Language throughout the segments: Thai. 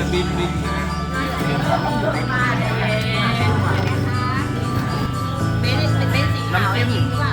จะบินบินนะเป็นเป็นสีขาวหรือเปล่า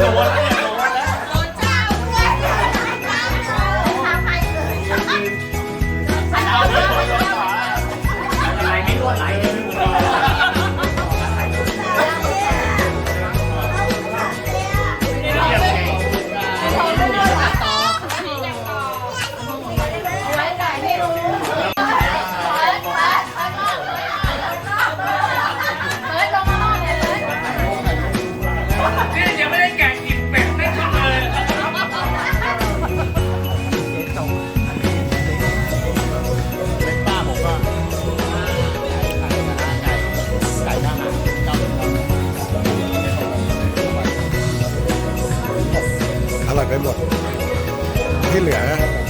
โดน 哟黑脸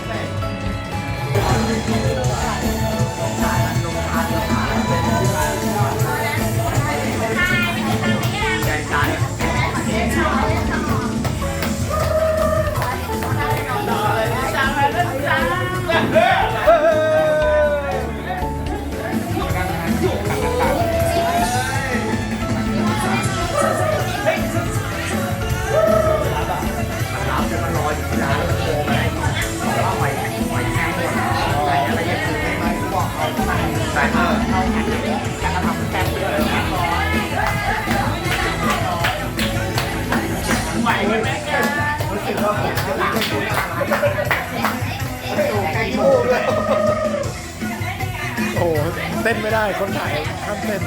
โอ้โหเต้นไม่ได้คนถ่ายห้ามเต้น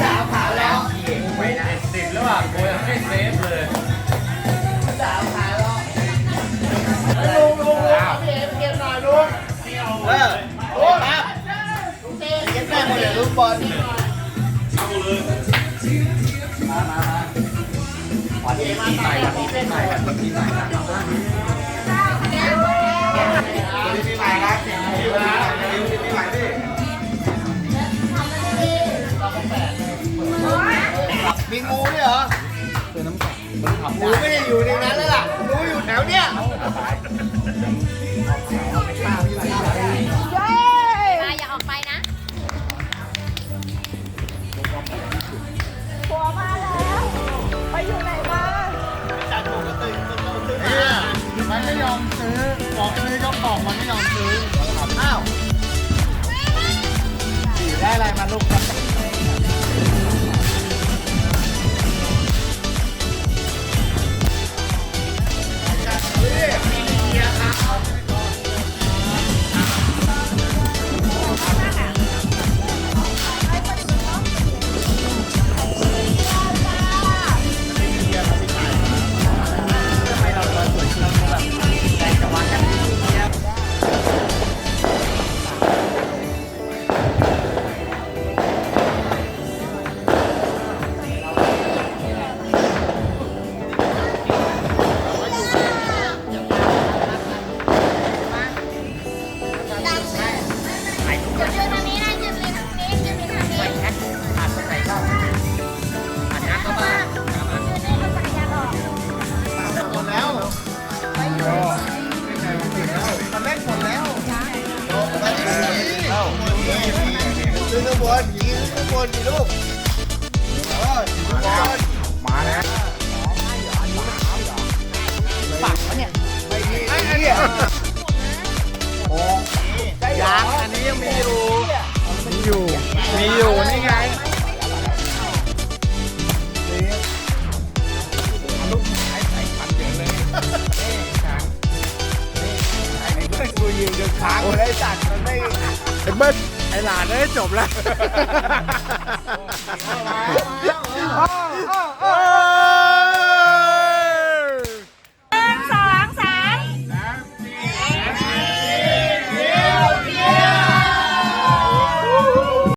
สาวขาแล้วติดหรือวว่ากูยังไม่เซฟเลย อยู่ในนั้นแล้วล่ะกูอยู่แถวเนี้ยมาอย่าออกไปนะ หัวมาแล้ว ไปอยู่ไหนมาไม่ยอมซื้อบอกซื้อก็บอกมันไม่ยอมซื้ออ้าวขี่ได้อะไรมาลูก จบแล้ว